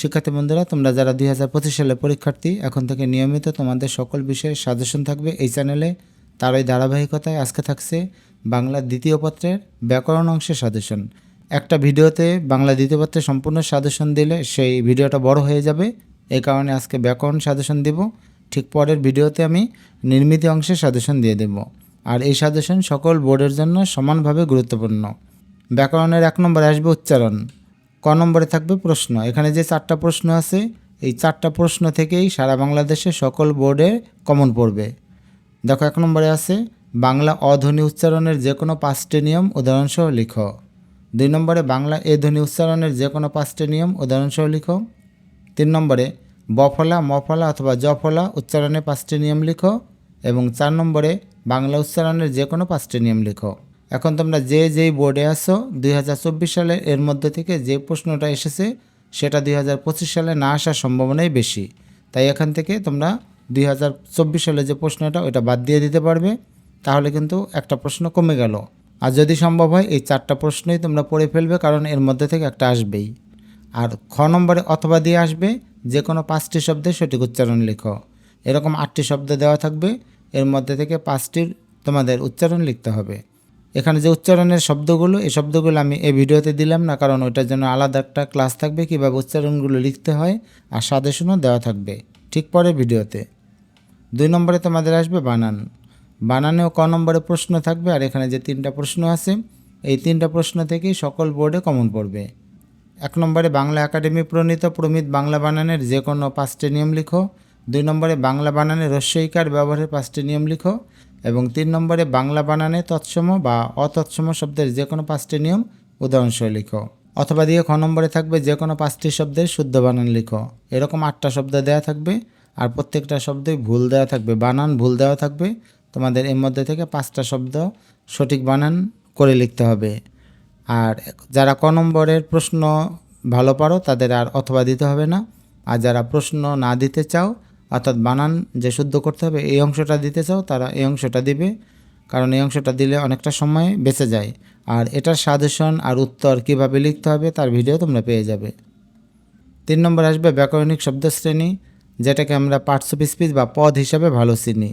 শিক্ষার্থী বন্ধুরা, তোমরা যারা দুই হাজার পঁচিশ সালে পরীক্ষার্থী, এখন থেকে নিয়মিত তোমাদের সকল বিষয়ে সাজেশন থাকবে এই চ্যানেলে। তারই ধারাবাহিকতায় আজকে থাকছে বাংলা দ্বিতীয় পত্রের ব্যাকরণ অংশের সাজেশন। একটা ভিডিওতে বাংলা দ্বিতীয় পত্রে সম্পূর্ণ সাজেশন দিলে সেই ভিডিওটা বড় হয়ে যাবে। এই কারণে আজকে ব্যাকরণ সাজেশন দিব। ঠিক পরের ভিডিওতে আমি নির্মিত অংশের সাজেশন দিয়ে দেব। আর এই সাজেশন সকল বোর্ডের জন্য সমানভাবে গুরুত্বপূর্ণ। ব্যাকরণের এক নম্বরে আসবে উচ্চারণ। ক নম্বরে থাকবে প্রশ্ন। এখানে যে চারটা প্রশ্ন আছে, এই চারটা প্রশ্ন থেকেই সারা বাংলাদেশে সকল বোর্ডে কমন পড়বে। দেখো, এক নম্বরে আছে, বাংলা অধ্বনি উচ্চারণের যে কোনো পাঁচটি নিয়ম উদাহরণসহ লিখো। দুই নম্বরে, বাংলা এ ধ্বনি উচ্চারণের যে কোনো পাঁচটি নিয়ম উদাহরণসহ লিখো। তিন নম্বরে বফলা মফলা অথবা জফলা উচ্চারণে পাঁচটি নিয়ম লিখো। এবং চার নম্বরে, বাংলা উচ্চারণের যে কোনো পাঁচটি নিয়ম লিখো। এখন তোমরা যে যেই বোর্ডে আসো দুই সালে এর মধ্যে থেকে যে প্রশ্নটা এসেছে, সেটা দুই হাজার পঁচিশ সালে না আসার সম্ভাবনাই বেশি। তাই এখান থেকে তোমরা দুই হাজার চব্বিশ সালে যে প্রশ্নটা ওটা বাদ দিয়ে দিতে পারবে। তাহলে কিন্তু একটা প্রশ্ন কমে গেল। আর যদি সম্ভব হয়, এই চারটা প্রশ্নই তোমরা পড়ে ফেলবে, কারণ এর মধ্যে থেকে একটা আসবেই। আর খ নম্বরে অথবা দিয়ে আসবে যে কোনো পাঁচটি শব্দের সঠিক উচ্চারণ লিখো। এরকম আটটি শব্দ দেওয়া থাকবে, এর মধ্যে থেকে পাঁচটির তোমাদের উচ্চারণ লিখতে হবে। এখানে যে উচ্চারণের শব্দগুলো, এই শব্দগুলো আমি এই ভিডিওতে দিলাম না, কারণ ওইটার জন্য আলাদা একটা ক্লাস থাকবে, কীভাবে উচ্চারণগুলো লিখতে হয় আর সাজেশনও দেওয়া থাকবে। ঠিক পরে ভিডিওতে। দুই নম্বরে তোমাদের আসবে বানান। বানানেও ক নম্বরে প্রশ্ন থাকবে, আর এখানে যে তিনটা প্রশ্ন আছে, এই তিনটা প্রশ্ন থেকেই সকল বোর্ডে কমন পড়বে। এক নম্বরে বাংলা একাডেমি প্রণীত প্রমিত বাংলা বানানের যে কোনো পাঁচটি নিয়ম লিখো। দুই নম্বরে বাংলা বানানে রস্যইকার ব্যবহারের পাঁচটি নিয়ম লিখো। এবং তিন নম্বরে বাংলা বানানে তৎসম বা অতৎসম শব্দের যে কোনো পাঁচটি নিয়ম উদাহরণসহ লিখো। অথবা দিয়ে খ নম্বরে থাকবে যে কোনো পাঁচটি শব্দের শুদ্ধ বানান লিখো। এরকম আটটা শব্দ দেওয়া থাকবে আর প্রত্যেকটা শব্দই ভুল দেওয়া থাকবে। বানান ভুল দেওয়া থাকবে। তোমাদের এর মধ্যে থেকে পাঁচটা শব্দ সঠিক বানান করে লিখতে হবে। আর যারা ক নম্বরের প্রশ্ন ভালো পারো তাদের আর অথবা দিতে হবে না। আর যারা প্রশ্ন না দিতে চাও অর্থাৎ বানান যে শুদ্ধ করতে হবে, এই অংশটা দিতে চাও, তারা এই অংশটা দিবে। কারণ এই অংশটা দিলে অনেকটা সময় বেঁচে যায়। আর এটার সাজেশন আর উত্তর কীভাবে লিখতে হবে, তার ভিডিও তোমরা পেয়ে যাবে। তিন নম্বর আসবে ব্যাকরণিক শব্দশ্রেণী যেটাকে আমরা পার্টস অফ স্পিচ বা পদ হিসাবে ভালো চিনি।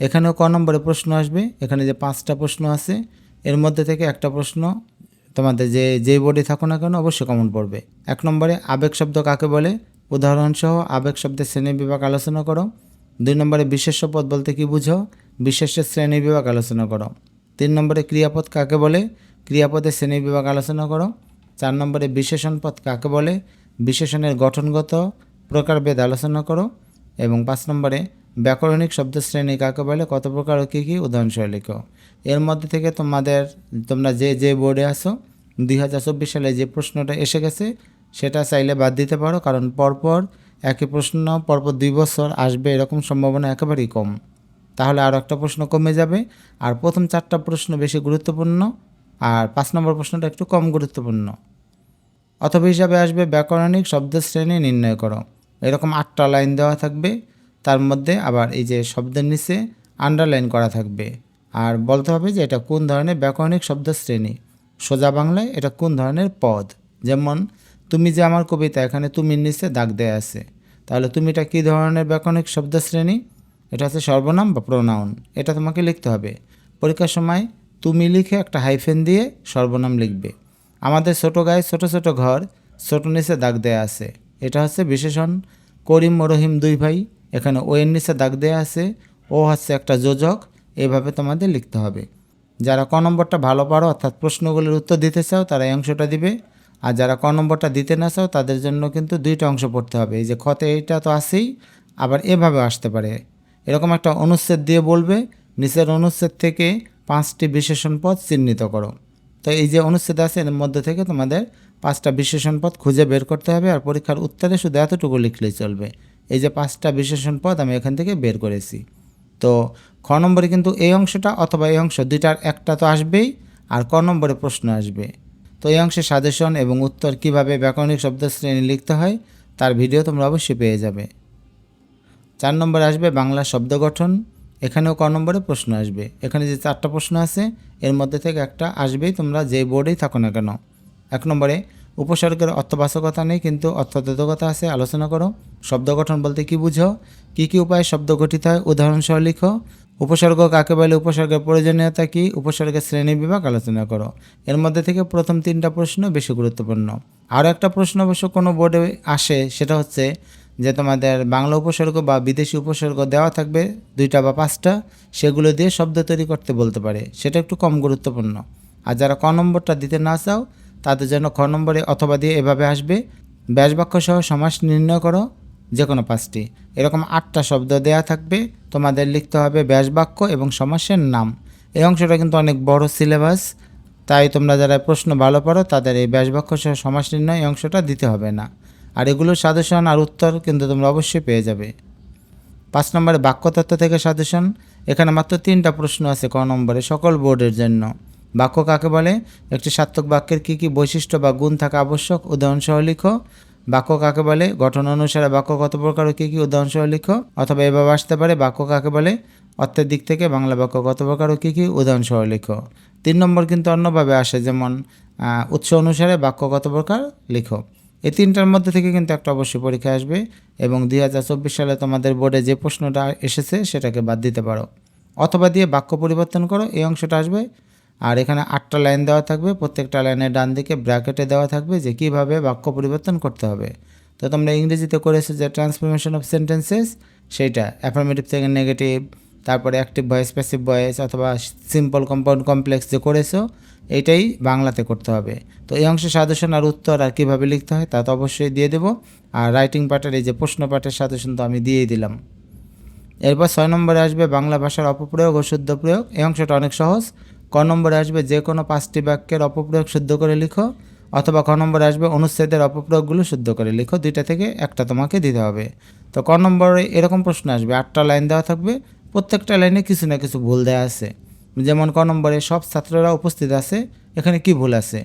এখানেও ক নম্বরে প্রশ্ন আসবে, এখানে যে পাঁচটা প্রশ্ন আছে, এর মধ্যে থেকে একটা প্রশ্ন তোমাদের যে যে বোর্ডে থাকো না কেন, অবশ্যই কমন পড়বে। এক নম্বরে আবেগ শব্দ কাকে বলে? উদাহরণসহ আবেগ শব্দের শ্রেণি বিভাগ আলোচনা করো। দুই নম্বরে বিশেষ্য পদ বলতে কি বুঝো? বিশেষ্যের শ্রেণি বিভাগ আলোচনা করো। তিন নম্বরে ক্রিয়াপদ কাকে বলে? ক্রিয়াপদের শ্রেণি বিভাগ আলোচনা করো। চার নম্বরে বিশেষণ পদ কাকে বলে? বিশেষণের গঠনগত প্রকারভেদ আলোচনা করো। এবং পাঁচ নম্বরে ব্যাকরণিক শব্দ শ্রেণি কাকে বলে? কত প্রকার ও কী কী? উদাহরণসহ লিখো। এর মধ্যে থেকে তোমাদের, তোমরা যে যে বোর্ডে আসো দুই হাজার চব্বিশ সালে যে প্রশ্নটা এসে গেছে সেটা চাইলে বাদ দিতে পারো, কারণ পরপর একই প্রশ্ন, পরপর দুই বছর আসবে এরকম সম্ভাবনা একেবারেই কম। তাহলে আরও একটা প্রশ্ন কমে যাবে। আর প্রথম চারটা প্রশ্ন বেশি গুরুত্বপূর্ণ, আর পাঁচ নম্বর প্রশ্নটা একটু কম গুরুত্বপূর্ণ। অথবা হিসাবে আসবে ব্যাকরণিক, শব্দ শ্রেণি নির্ণয় করো। এরকম আটটা লাইন দেওয়া থাকবে। তার মধ্যে আবার এই যে শব্দের নিচে আন্ডারলাইন করা থাকবে। আর বলতে হবে যে এটা কোন ধরনের ব্যাকরণিক শব্দ শ্রেণি? সোজা বাংলায় এটা কোন ধরনের পদ? যেমন তুমি যে আমার কবিতা এখানে তুমির নিচে দাগ দেয়া আছে, তাহলে তুমিটা কী ধরনের ব্যাকরণিক শব্দ শ্রেণি এটা হচ্ছে সর্বনাম বা প্রোনাউন। এটা তোমাকে লিখতে হবে। পরীক্ষার সময় তুমি লিখে একটা হাইফেন দিয়ে সর্বনাম লিখবে। আমাদের ছোটো গায়ে ছোট ছোট ঘর, ছোট নিচে দাগ দেয়া আছে। এটা হচ্ছে বিশেষণ। করিম ও রহিম দুই ভাই, এখানে ও এর নিচে দাগ দেয়া আছে, ও হচ্ছে একটা যোজক। এভাবে তোমাদের লিখতে হবে। যারা ক নম্বরটা ভালো পারো, অর্থাৎ প্রশ্নগুলির উত্তর দিতে চাও, তারা এই অংশটা দিবে। আর যারা ক নম্বরটা দিতে না চাও, তাদের জন্য কিন্তু দুইটা অংশ পড়তে হবে। এই যে ক্ষতে এইটা তো আসেই আবার এভাবে আসতে পারে। এরকম একটা অনুচ্ছেদ দিয়ে বলবে, নিচের অনুচ্ছেদ থেকে পাঁচটি বিশেষণ পদ চিহ্নিত করো। তো এই যে অনুচ্ছেদ আছে, এর মধ্যে থেকে তোমাদের পাঁচটা বিশেষণ পদ খুঁজে বের করতে হবে আর পরীক্ষার উত্তরে শুধু এতটুকু লিখলেই চলবে। এই যে পাঁচটা বিশেষণ পদ আমি এখান থেকে বের করেছি। তো খ নম্বরে কিন্তু এই অংশটা অথবা এই অংশ দুইটার একটা তো আসবেই, আর ক নম্বরে প্রশ্ন আসবে। তো এই অংশে সাজেশন এবং উত্তর কীভাবে ব্যাকরণিক শব্দ শ্রেণি লিখতে হয়, তার ভিডিও তোমরা অবশ্যই পেয়ে যাবে। চার নম্বর আসবে বাংলা শব্দ গঠন। এখানেও ক নম্বরে প্রশ্ন আসবে। এখানে যে চারটা প্রশ্ন আছে, এর মধ্যে থেকে একটা আসবেই, তোমরা যে বোর্ডেই থাকো না কেন। এক নম্বরে উপসর্গের অর্থবাচকতা নেই, কিন্তু অর্থবোধকতা আছে। আলোচনা করো। শব্দ গঠন বলতে কি বুঝো? কি কি উপায়ে শব্দ গঠিত হয়? উদাহরণসহ লিখো। উপসর্গ কাকে বলে? উপসর্গের প্রয়োজনীয়তা কি? উপসর্গের শ্রেণি বিভাগ আলোচনা করো। এর মধ্যে থেকে প্রথম তিনটা প্রশ্ন বেশি গুরুত্বপূর্ণ। আরও একটা প্রশ্ন অবশ্য কোনো বোর্ডে আসে, সেটা হচ্ছে যে তোমাদের বাংলা উপসর্গ বা বিদেশি উপসর্গ দেওয়া থাকবে, দুইটা বা পাঁচটা, সেগুলো দিয়ে শব্দ তৈরি করতে বলতে পারে। সেটা একটু কম গুরুত্বপূর্ণ। আর যারা ক নম্বরটা দিতে না চাও তাদের জন্য খ নম্বরে অথবা দিয়ে এভাবে আসবে। ব্যাসবাক্য সহ সমাস নির্ণয় করো যে কোনো পাঁচটি। এরকম আটটা শব্দ দেয়া থাকবে। তোমাদের লিখতে হবে ব্যাসবাক্য এবং সমাসের নাম। এই অংশটা কিন্তু অনেক বড় সিলেবাস, তাই তোমরা যারা প্রশ্ন ভালো পারো, তাদের এই ব্যাসবাক্য সহ সমাস নির্ণয় এই অংশটা দিতে হবে না। আর এগুলোর সাজেশন আর উত্তর কিন্তু তোমরা অবশ্যই পেয়ে যাবে। পাঁচ নম্বরে বাক্যতত্ত্ব থেকে সাজেশন। এখানে মাত্র তিনটা প্রশ্ন আছে ক নম্বরে সকল বোর্ডের জন্য। বাক্য কাকে বলে? একটি সার্থক বাক্যের কী কী বৈশিষ্ট্য বা গুণ থাকা আবশ্যক? উদাহরণসহ লিখো। বাক্য কাকে বলে? গঠন অনুসারে বাক্য কত প্রকার ও কী কী? উদাহরণসহ লিখো। অথবা এভাবে আসতে পারে, বাক্য কাকে বলে? অর্থের দিক থেকে বাংলা বাক্য কত প্রকার ও কী কী? উদাহরণসহ লিখো। তিন নম্বর কিন্তু অন্যভাবে আসে, যেমন উৎস অনুসারে বাক্য কত প্রকার? লিখো। এই তিনটার মধ্যে থেকে কিন্তু একটা অবশ্যই পরীক্ষা আসবে এবং দুই হাজার চব্বিশ সালে তোমাদের বোর্ডে যে প্রশ্নটা এসেছে সেটাকে বাদ দিতে পারো। অথবা দিয়ে বাক্য পরিবর্তন করো, এই অংশটা আসবে। আর এখানে আটটা লাইন দেওয়া থাকবে, প্রত্যেকটা লাইনের ডান দিকে ব্র্যাকেটে দেওয়া থাকবে যে কীভাবে বাক্য পরিবর্তন করতে হবে। তো তোমরা ইংরেজিতে করেছ যে ট্রান্সফরমেশন অফ সেন্টেন্সেস সেইটা। অ্যাফার্মেটিভ থেকে নেগেটিভ তারপরে অ্যাক্টিভ ভয়েস প্যাসিভ ভয়েস অথবা সিম্পল কম্পাউন্ড কমপ্লেক্স যে করেছ এইটাই বাংলাতে করতে হবে। তো এই অংশে সাজেশন আর উত্তর আর কীভাবে লিখতে হয় তা তো অবশ্যই দিয়ে দেবো। আর রাইটিং পার্টের এই যে প্রশ্ন পাঠের সাজেশন তো আমি দিয়েই দিলাম। এরপর ছয় নম্বরে আসবে বাংলা ভাষার অপপ্রয়োগ ও শুদ্ধ প্রয়োগ এই অংশটা অনেক সহজ। ক নম্বরে আসবে যে কোনো পাঁচটি বাক্যের অপপ্রয়োগ শুদ্ধ করে লিখো অথবা ক নম্বরে আসবে অনুচ্ছেদের অপপ্রয়োগগুলো শুদ্ধ করে লিখো। দুইটা থেকে একটা তোমাকে দিতে হবে। তো ক নম্বরে এরকম প্রশ্ন আসবে, আটটা লাইন দেওয়া থাকবে, প্রত্যেকটা লাইনে কিছু না কিছু ভুল দেওয়া আছে। যেমন ক নম্বরে সব ছাত্ররা উপস্থিত আছে, এখানে কি ভুল আছে?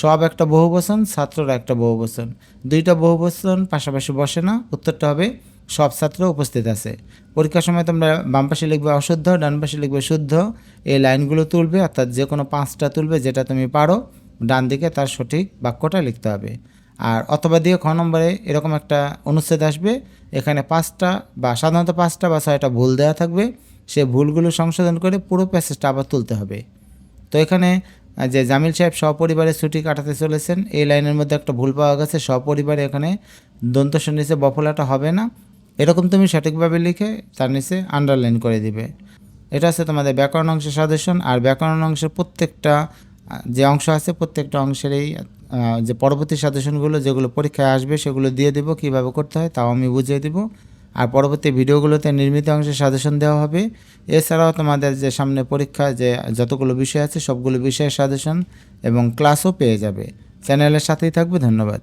সব একটা বহুবচন, ছাত্ররা একটা বহুবচন। দুইটা বহুবচন পাশাপাশি বসে না, উত্তরটা হবে সব ছাত্র উপস্থিত আছে। পরীক্ষার সময় তোমরা বাম পাশে লিখবে অশুদ্ধ, ডান পাশে লিখবে শুদ্ধ। এই লাইনগুলো তুলবে, অর্থাৎ যে কোনো পাঁচটা তুলবে যেটা তুমি পারো, ডান দিকে তার সঠিক বাক্যটা লিখতে হবে। আর অথবা দিয়ে খ নম্বরে এরকম একটা অনুচ্ছেদ আসবে, এখানে পাঁচটা বা সাধারণত পাঁচটা বা ছয়টা ভুল দেওয়া থাকবে, সে ভুলগুলো সংশোধন করে পুরো প্যাসেজটা আবার তুলতে হবে। তো এখানে যে জামিল সাহেব সপরিবারে ছুটি কাটাতে চলেছেন, এই লাইনের মধ্যে একটা ভুল পাওয়া গেছে, সপরিবারে এখানে দন্তস্ব নিচে বফলাটা হবে না। এরকম তুমি সঠিকভাবে লিখে তার নিচে আন্ডারলাইন করে দিবে। এটা হচ্ছে তোমাদের ব্যাকরণ অংশের সাজেশন আর ব্যাকরণ অংশের প্রত্যেকটা, যে অংশ আছে প্রত্যেকটা অংশের এই যে পরবর্তী সাজেশনগুলো যেগুলো পরীক্ষায় আসবে সেগুলো দিয়ে দেবো, কীভাবে করতে হয় তাও আমি বুঝিয়ে দেবো। আর পরবর্তী ভিডিওগুলোতে নির্মিত অংশে সাজেশন দেওয়া হবে। এছাড়াও তোমাদের যে সামনে পরীক্ষা, যে যতগুলো বিষয় আছে সবগুলো বিষয়ের সাজেশন এবং ক্লাসও পেয়ে যাবে। চ্যানেলের সাথেই থাকবে, ধন্যবাদ।